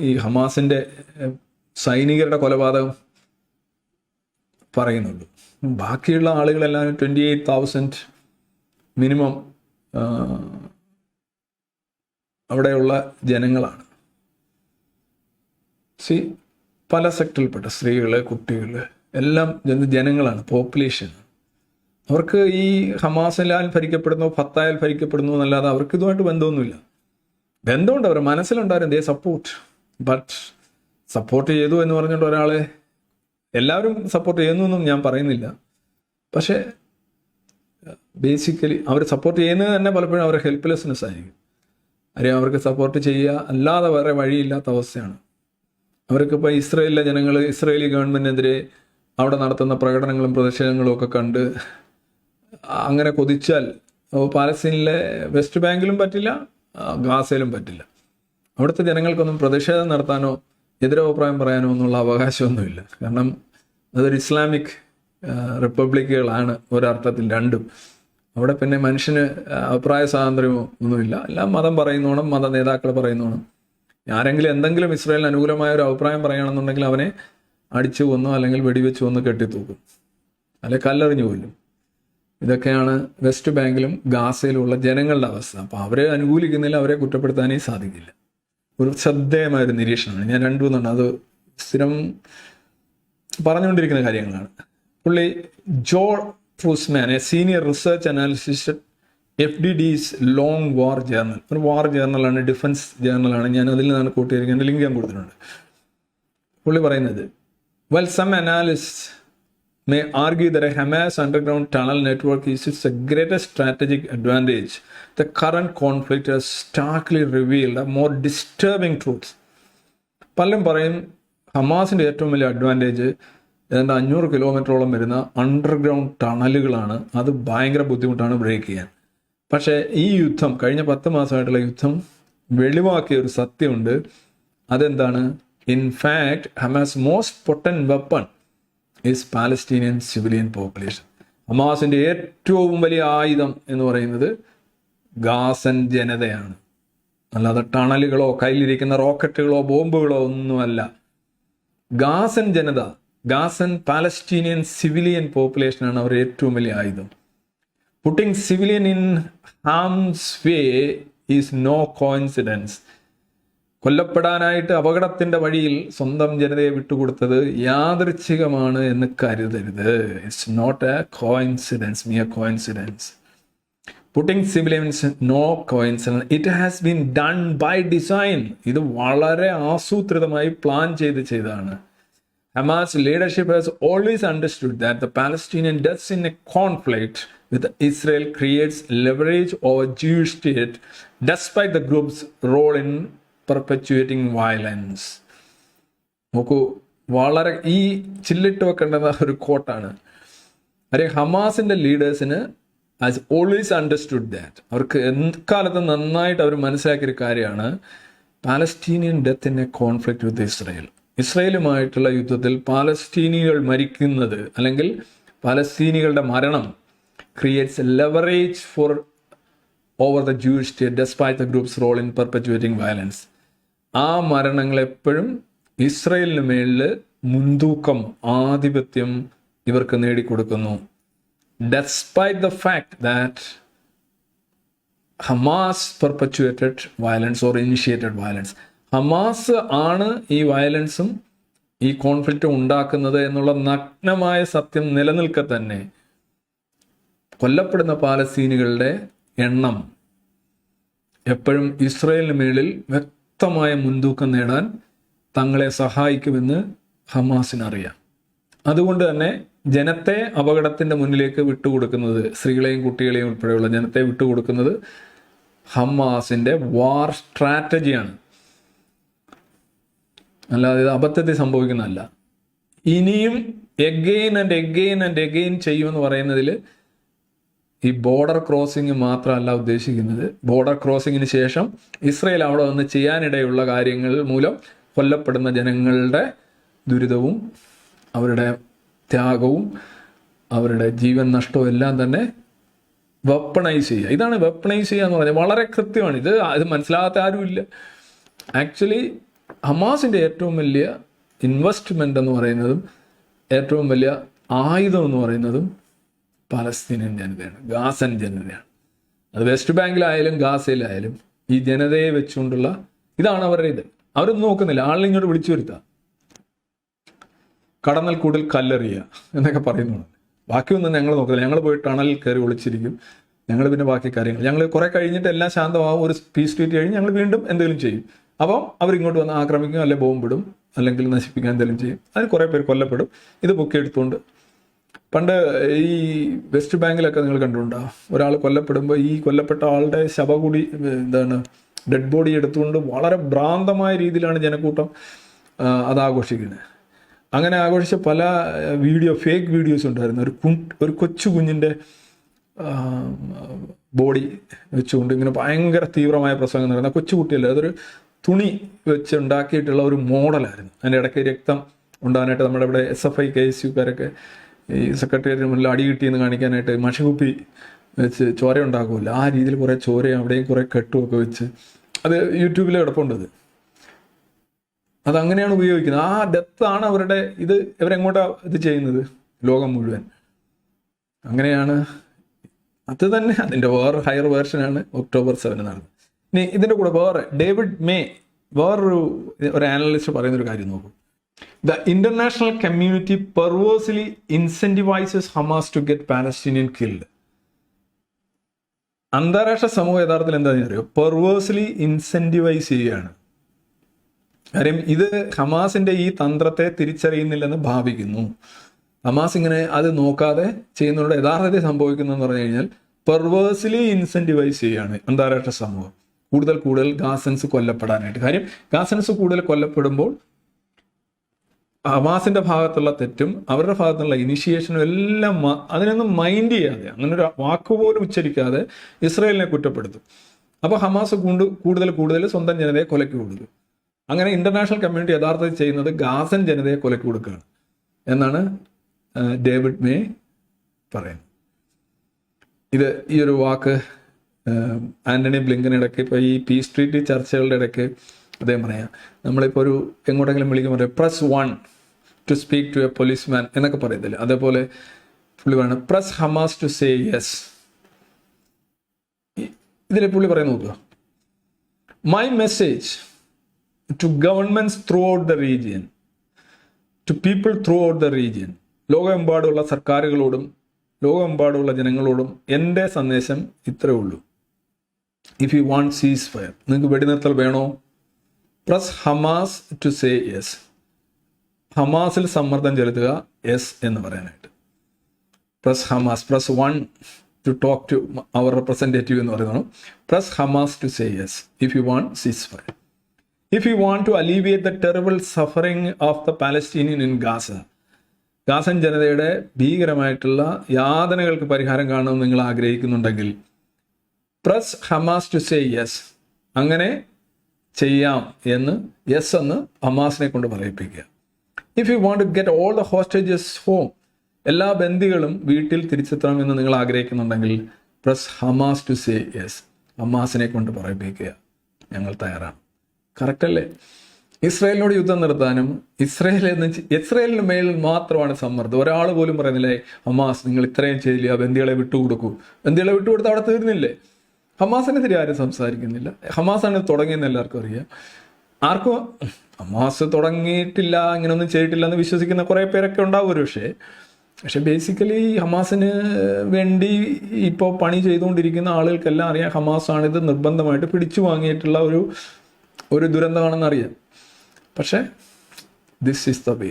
ഈ ഹമാസിന്റെ സൈനികരുടെ കൊലപാതകം പറയുന്നുള്ളൂ. ബാക്കിയുള്ള ആളുകളെല്ലാം ട്വന്റി എയ്റ്റ് തൗസൻഡ് മിനിമം അവിടെയുള്ള ജനങ്ങളാണ്. സി പല സെക്ടറിൽപ്പെട്ട സ്ത്രീകൾ കുട്ടികൾ എല്ലാം ജന- ജനങ്ങളാണ് പോപ്പുലേഷൻ അവർക്ക് ഈ ഹമാസിലാൽ ഭരിക്കപ്പെടുന്നു ഫത്തായാൽ ഭരിക്കപ്പെടുന്നു എന്നല്ലാതെ അവർക്ക് ഇതുമായിട്ട് ബന്ധമൊന്നുമില്ല. ബന്ധമുണ്ട് അവർ മനസ്സിലുണ്ടായിരുന്നു ദേ സപ്പോർട്ട് ബട്ട് സപ്പോർട്ട് ചെയ്തു എന്ന് പറഞ്ഞുകൊണ്ട് ഒരാളെ എല്ലാവരും സപ്പോർട്ട് ചെയ്യുന്നു എന്നും ഞാൻ പറയുന്നില്ല. പക്ഷേ ബേസിക്കലി അവർ സപ്പോർട്ട് ചെയ്യുന്നത് തന്നെ പലപ്പോഴും അവരുടെ ഹെൽപ്ലെസ്നെസ് ആയിരിക്കും. കാര്യം അവർക്ക് സപ്പോർട്ട് ചെയ്യുക അല്ലാതെ വേറെ വഴിയില്ലാത്ത അവസ്ഥയാണ്. അവർക്കിപ്പോൾ ഇസ്രയേലിലെ ജനങ്ങൾ ഇസ്രയേലി ഗവൺമെന്റിനെതിരെ അവിടെ നടത്തുന്ന പ്രകടനങ്ങളും പ്രതിഷേധങ്ങളും ഒക്കെ കണ്ട് അങ്ങനെ കൊതിച്ചാൽ പാലസ്തീനിലെ വെസ്റ്റ് ബാങ്കിലും പറ്റില്ല ഗാസയിലും പറ്റില്ല. അവിടുത്തെ ജനങ്ങൾക്കൊന്നും പ്രതിഷേധം നടത്താനോ എതിരഭിപ്രായം പറയാനോ ഒന്നുള്ള അവകാശമൊന്നുമില്ല. കാരണം അതൊരു ഇസ്ലാമിക് റിപ്പബ്ലിക്കുകളാണ് ഒരർത്ഥത്തിൽ രണ്ടും. അവിടെ പിന്നെ മനുഷ്യന് അഭിപ്രായ സ്വാതന്ത്ര്യമോ ഒന്നുമില്ല. എല്ലാം മതം പറയുന്നോണം മത നേതാക്കൾ പറയുന്നോണം. ആരെങ്കിലും എന്തെങ്കിലും ഇസ്രായേലിന് അനുകൂലമായ ഒരു അഭിപ്രായം പറയുകയാണെന്നുണ്ടെങ്കിൽ അവനെ അടിച്ചു കൊന്നോ അല്ലെങ്കിൽ വെടിവെച്ചു കൊന്ന് കെട്ടിത്തൂക്കും. അല്ലെ കല്ലെറിഞ്ഞു കൊല്ലും. ഇതൊക്കെയാണ് വെസ്റ്റ് ബാങ്കിലും ഗാസയിലുള്ള ജനങ്ങളുടെ അവസ്ഥ. അപ്പോൾ അവരെ അനുകൂലിക്കുന്നില്ല അവരെ കുറ്റപ്പെടുത്താനേ സാധിക്കില്ല. ഒരു ശ്രദ്ധേയമായ ഒരു നിരീക്ഷണമാണ്. ഞാൻ രണ്ടു മൂന്നെണ്ണം അത് സ്ഥിരം പറഞ്ഞുകൊണ്ടിരിക്കുന്ന കാര്യങ്ങളാണ്. പുള്ളി Joe Truzman a senior research analyst F D D's Long War Journal. ഒരു വാർ ജേർണലാണ് ഡിഫൻസ് ജേർണലാണ്. ഞാൻ അതിൽ നിന്നാണ് കൂട്ടിയിരിക്കുന്നത്. ലിങ്ക് ഞാൻ കൊടുത്തിട്ടുണ്ട്. പുള്ളി പറയുന്നത് well some analyst may argue that a Hamas underground tunnel network is its greatest strategic advantage. The current conflict has starkly revealed a more disturbing truth. പലരും പറയും ഹമാസിന്റെ ഏറ്റവും വലിയ അഡ്വാന്റേജ് ഏതാണ്ട് അഞ്ഞൂറ് കിലോമീറ്ററോളം വരുന്ന അണ്ടർഗ്രൗണ്ട് ടണലുകളാണ് അത് ഭയങ്കര ബുദ്ധിമുട്ടാണ് ബ്രേക്ക് ചെയ്യാൻ പക്ഷേ ഈ യുദ്ധം കഴിഞ്ഞ പത്ത് മാസമായിട്ടുള്ള യുദ്ധം വെളിവാക്കിയ ഒരു സത്യമുണ്ട് അതെന്താണ് in fact Hamas most potent weapon is Palestinian civilian population ഹമാസിന്റെ ഏറ്റവും വലിയ ആയുധം എന്ന് പറയുന്നത് ഗാസൻ ജനതയാണ്. അല്ലാതെ ടണലുകളോ കയ്യിലിരിക്കുന്ന റോക്കറ്റുകളോ ബോംബുകളോ ഒന്നുമല്ല. ഗാസൻ ജനത ഗാസൻ പാലസ്റ്റീനിയൻ സിവിലിയൻ പോപ്പുലേഷനാണ് അവർ ഏറ്റവും വലിയ ആയുധം. Putting civilian in harm's way is no coincidence കൊല്ലപ്പെടാനായിട്ട് അപകടത്തിന്റെ വഴിയിൽ സ്വന്തം ജനതയെ വിട്ടുകൊടുത്തത് യാദൃച്ഛികമാണ് എന്ന് കരുതരുത്. It's not a coincidence mere coincidence putting civilians no coincidence it has been done by design ഇത് വളരെ ആസൂത്രിതമായി പ്ലാൻ ചെയ്ത് ചെയ്തതാണ്. Hamas leadership has always understood that the Palestinian death in a conflict with Israel creates leverage over Jewish state despite the group's role in perpetuating violence നോക്കൂ വളരെ ഈ ചില്ലിട്ട് വെക്കേണ്ടുന്ന ഒരു കോട്ടാണ് അരെ ഹമാസിന്റെ ലീഡേഴ്സിന് ആസ് ഓൾവേസ് അണ്ടർസ്റ്റുഡ് ദാറ്റ് അവർക്ക് എക്കാലത്തും നന്നായിട്ട് അവർ മനസ്സിലാക്കിയൊരു കാര്യമാണ് Palestinian death in a conflict with Israel. ഇസ്രയേലുമായിട്ടുള്ള യുദ്ധത്തിൽ പാലസ്തീനികൾ മരിക്കുന്നത് അല്ലെങ്കിൽ പാലസ്തീനികളുടെ മരണം creates a leverage for over the Jewish state despite the group's role in perpetuating violence ആ മരണങ്ങൾ എപ്പോഴും ഇസ്രയേലിന് മേളിൽ മുൻതൂക്കം ആധിപത്യം ഇവർക്ക് നേടിക്കൊടുക്കുന്നു. Despite the fact that Hamas perpetuated violence or initiated violence Hamas ആണ് ഈ വയലൻസും ഈ കോൺഫ്ലിക്റ്റും ഉണ്ടാക്കുന്നത് എന്നുള്ള നഗ്നമായ സത്യം നിലനിൽക്കെ തന്നെ കൊല്ലപ്പെടുന്ന പാലസ്തീനുകളുടെ എണ്ണം എപ്പോഴും ഇസ്രയേലിന് മേളിൽ വ്യക്തമായ മുൻതൂക്കം നേടാൻ തങ്ങളെ സഹായിക്കുമെന്ന് ഹമാസിനറിയാം അതുകൊണ്ട് തന്നെ ജനത്തെ അപകടത്തിന്റെ മുന്നിലേക്ക് വിട്ടുകൊടുക്കുന്നത് സ്ത്രീകളെയും കുട്ടികളെയും ഉൾപ്പെടെയുള്ള ജനത്തെ വിട്ടുകൊടുക്കുന്നത് ഹമാസിന്റെ വാർ സ്ട്രാറ്റജിയാണ്. അല്ലാതെ ഇത് അബദ്ധത്തിൽ സംഭവിക്കുന്നതല്ല. ഇനിയും again and again and again ചെയ്യുമെന്ന് പറയുന്നതിൽ ഈ ബോർഡർ ക്രോസിംഗ് മാത്രമല്ല ഉദ്ദേശിക്കുന്നത്. ബോർഡർ ക്രോസിങ്ങിന് ശേഷം ഇസ്രയേൽ അവിടെ വന്ന് ചെയ്യാനിടയുള്ള കാര്യങ്ങൾ മൂലം കൊല്ലപ്പെടുന്ന ജനങ്ങളുടെ ദുരിതവും അവരുടെ ത്യാഗവും അവരുടെ ജീവൻ നഷ്ടവും എല്ലാം തന്നെ വെപ്പണൈസ് ചെയ്യുക. ഇതാണ് വെപ്പണൈസ് ചെയ്യുക എന്ന് പറഞ്ഞാൽ വളരെ കൃത്യമാണ്. ഇത് ഇത് മനസ്സിലാകാത്ത ആരുമില്ല ആക്ച്വലി ഹമാസിന്റെ ഏറ്റവും വലിയ ഇൻവെസ്റ്റ്മെന്റ് എന്ന് പറയുന്നതും ഏറ്റവും വലിയ ആയുധം എന്ന് പറയുന്നതും പലസ്തീനിയൻ ജനതയാണ് ഗാസൻ ജനതയാണ്. അത് വെസ്റ്റ് ബാങ്കിലായാലും ഗാസയിലായാലും ഈ ജനതയെ വെച്ചുകൊണ്ടുള്ള ഇതാണ് അവരുടെ ഇത്. അവരൊന്നും നോക്കുന്നില്ല. ആളിനെ ഇങ്ങോട്ട് വിളിച്ചു വരുത്താം. കടന്നൽ കൂടുതൽ കല്ലെറിയുക എന്നൊക്കെ പറയുന്നുണ്ട്. ബാക്കിയൊന്നും ഞങ്ങൾ നോക്കുന്നില്ല. ഞങ്ങൾ പോയി ടണലിൽ കയറി ഒളിച്ചിരിക്കും. ഞങ്ങൾ പിന്നെ ബാക്കി കാര്യങ്ങൾ. ഞങ്ങൾ കുറെ കഴിഞ്ഞിട്ട് എല്ലാം ശാന്തമാവും. ഒരു പീസ് ട്രീറ്റ് കഴിഞ്ഞ് ഞങ്ങൾ വീണ്ടും എന്തെങ്കിലും ചെയ്യും. അപ്പോൾ അവരിങ്ങോട്ട് വന്ന് ആക്രമിക്കും അല്ലെങ്കിൽ ബോംബിടും അല്ലെങ്കിൽ നശിപ്പിക്കാൻ എന്തെങ്കിലും ചെയ്യും. അതിന് കുറേ പേര് കൊല്ലപ്പെടും. ഇത് ബുക്ക് എടുത്തുകൊണ്ട് പണ്ട് ഈ വെസ്റ്റ് ബാങ്കിലൊക്കെ നിങ്ങൾ കണ്ടിട്ടുണ്ടോ? ഒരാൾ കൊല്ലപ്പെടുമ്പോൾ ഈ കൊല്ലപ്പെട്ട ആളുടെ ശവകുടി എന്താണ് ഡെഡ് ബോഡി എടുത്തുകൊണ്ട് വളരെ ഭ്രാന്തമായ രീതിയിലാണ് ജനക്കൂട്ടം അത് ആഘോഷിക്കുന്നത്. അങ്ങനെ ആഘോഷിച്ച പല വീഡിയോ ഫേക്ക് വീഡിയോസ് ഉണ്ടായിരുന്നു. ഒരു കു ഒരു കൊച്ചു കുഞ്ഞിന്റെ ബോഡി വെച്ചുകൊണ്ട് ഇങ്ങനെ ഭയങ്കര തീവ്രമായ പ്രസംഗം നടന്ന കൊച്ചു കുട്ടിയല്ല അതൊരു തുണി വെച്ച് ഉണ്ടാക്കിയിട്ടുള്ള ഒരു മോഡലായിരുന്നു. അതിന്റെ ഇടയ്ക്ക് രക്തം ഉണ്ടാകാനായിട്ട് നമ്മുടെ ഇവിടെ S F I K S യുക്കാരൊക്കെ ഈ സെക്രട്ടേറിയറ്റിന് മുന്നിൽ അടി കിട്ടിയെന്ന് കാണിക്കാനായിട്ട് മഷികുപ്പി വെച്ച് ചോര ഉണ്ടാക്കുമല്ലോ. ആ രീതിയിൽ കുറേ ചോരയും അവിടെയും കുറേ കെട്ടുമൊക്കെ വെച്ച് അത് യൂട്യൂബിൽ കിടപ്പുണ്ടത് അതങ്ങനെയാണ് ഉപയോഗിക്കുന്നത്. ആ ഡെത്താണ് അവരുടെ ഇത് ഇവരെങ്ങോട്ടാ ഇത് ചെയ്യുന്നത്? ലോകം മുഴുവൻ. അങ്ങനെയാണ്. അത് തന്നെ അതിന്റെ വേറെ ഹയർ വേർഷനാണ് ഒക്ടോബർ സെവന് നടന്നത്. ഇനി ഇതിന്റെ കൂടെ വേറെ ഡേവിഡ് മേ വേറൊരു ഒരു ആനലിസ്റ്റ് പറയുന്നൊരു കാര്യം നോക്കൂ. The international community perversely incentivises Hamas to get Palestinian killed അന്താരാഷ്ട്ര സമൂഹം യഥാർത്ഥത്തിൽ എന്താണെന്ന് അറിയോ? പെർവേഴ്സ്ലി ഇൻസെന്റിവൈസ് ചെയ്യുകയാണ്. കാര്യം ഇത് ഹമാസിന്റെ ഈ തന്ത്രത്തെ തിരിച്ചറിയുന്നില്ലെന്ന് ഭാവിക്കുന്നു. ഹമാസ് ഇങ്ങനെ അത് നോക്കാതെ ചെയ്യുന്നതിനോട് യഥാർത്ഥത്തിൽ സംഭവിക്കുന്നതെന്ന് പറഞ്ഞു കഴിഞ്ഞാൽ പെർവേഴ്സ്ലി ഇൻസെന്റിവൈസ് ചെയ്യുകയാണ് അന്താരാഷ്ട്ര സമൂഹം. കൂടുതൽ കൂടുതൽ ഗാസൻസ് കൊല്ലപ്പെടാനായിട്ട്. കാര്യം ഗാസൻസ് കൂടുതൽ കൊല്ലപ്പെടുമ്പോൾ ഹമാസിന്റെ ഭാഗത്തുള്ള തെറ്റും അവരുടെ ഭാഗത്തുള്ള ഇനിഷ്യേഷനും എല്ലാം അതിനൊന്നും മൈൻഡ് ചെയ്യാതെ അങ്ങനെ ഒരു വാക്കുപോലും ഉച്ചരിക്കാതെ ഇസ്രയേലിനെ കുറ്റപ്പെടുത്തും. അപ്പോൾ ഹമാസ് കൊണ്ട് കൂടുതൽ കൂടുതൽ സ്വന്തം ജനതയെ കൊലയ്ക്ക് കൊടുക്കും. അങ്ങനെ ഇന്റർനാഷണൽ കമ്മ്യൂണിറ്റി യഥാർത്ഥത്തിൽ ചെയ്യുന്നത് ഗാസൻ ജനതയെ കൊലയ്ക്ക് കൊടുക്കുകയാണ് എന്നാണ് ഡേവിഡ് മേ പറയുന്നത്. ഇത് ഈ ഒരു വാക്ക് ആന്റണി ബ്ലിങ്കൻ ഇടയ്ക്ക് ഇപ്പോൾ ഈ പീസ് ട്രീറ്റി ചർച്ചകളുടെ ഇടയ്ക്ക് അദ്ദേഹം പറയാം. നമ്മളിപ്പോൾ ഒരു എങ്ങോട്ടെങ്കിലും വിളിക്കുമ്പോൾ press one to speak to a policeman എന്നൊക്കെ പറയത്തില്ല? അതേപോലെ പുള്ളി പറയണം press Hamas to say yes ഇതിൽ പുള്ളി പറയുന്ന നോക്കുക. My message to governments throughout the region to people throughout the region ലോകമെമ്പാടുള്ള സർക്കാരുകളോടും ലോകമെമ്പാടുള്ള ജനങ്ങളോടും എന്റെ സന്ദേശം ഇത്രയേ ഉള്ളൂ. If you want ceasefire നിങ്ങൾക്ക് വെടിനിർത്തൽ വേണോ? Press Hamas to say yes ഹമാസിൽ സമ്മർദ്ദം ചെലുത്തുക എസ് എന്ന് പറയാനായിട്ട്. Press Hamas press one to talk to our representative എന്ന് പറയുന്നതാണ്. Press Hamas to say yes if you want ceasefire if you want to alleviate the terrible suffering of the Palestinian in Gaza Gazan ജനതയുടെ ഭീകരമായിട്ടുള്ള യാതനകൾക്ക് പരിഹാരം കാണണമെന്ന് നിങ്ങൾ ആഗ്രഹിക്കുന്നുണ്ടെങ്കിൽ press Hamas to say yes അങ്ങനെ ചെയ്യാം എന്ന് യെസ് എന്ന് ഹമാസിനെ കൊണ്ട് പറയിപ്പിക്കുക. If you want get all the hostages home എല്ലാ ബന്ദികളും വീട്ടിൽ തിരിച്ചെത്തണം എന്ന് നിങ്ങൾ ആഗ്രഹിക്കുന്നുണ്ടെങ്കിൽ press Hamas to say yes ഹമാസിനെ കൊണ്ട് പറയിപ്പിക്കുക. ഞങ്ങൾ തയ്യാറാണ്. കറക്റ്റ് അല്ലേ? ഇസ്രായേലിനോട് യുദ്ധം നിർത്താനും ഇസ്രയേൽ എന്ന് ഇസ്രയേലിന് മേൽ മാത്രമാണ് സമ്മർദ്ദം. ഒരാൾ പോലും പറയുന്നില്ലേ ഹമാസ് നിങ്ങൾ ഇത്രയും ചെയ്യില്ല ബന്ദികളെ വിട്ടുകൊടുക്കൂ. ബന്ദികളെ വിട്ടുകൊടുത്ത് അവിടെ തീർന്നില്ലേ? ഹമാസിനെതിരെ ആരും സംസാരിക്കുന്നില്ല. ഹമാസാണ് തുടങ്ങിയെന്ന് എല്ലാവർക്കും അറിയാം. ആർക്കും ഹമാസ് തുടങ്ങിയിട്ടില്ല ഇങ്ങനൊന്നും ചെയ്തിട്ടില്ല എന്ന് വിശ്വസിക്കുന്ന കുറേ പേരൊക്കെ ഉണ്ടാവും ഒരു പക്ഷേ പക്ഷെ ബേസിക്കലി ഹമാസിന് വേണ്ടി ഇപ്പോൾ പണി ചെയ്തുകൊണ്ടിരിക്കുന്ന ആളുകൾക്കെല്ലാം അറിയാം ഹമാസാണിത് നിർബന്ധമായിട്ട് പിടിച്ചു വാങ്ങിയിട്ടുള്ള ഒരു ഒരു ദുരന്തമാണെന്ന് അറിയാം. പക്ഷേ ദിസ് ഈസ് ദ വേ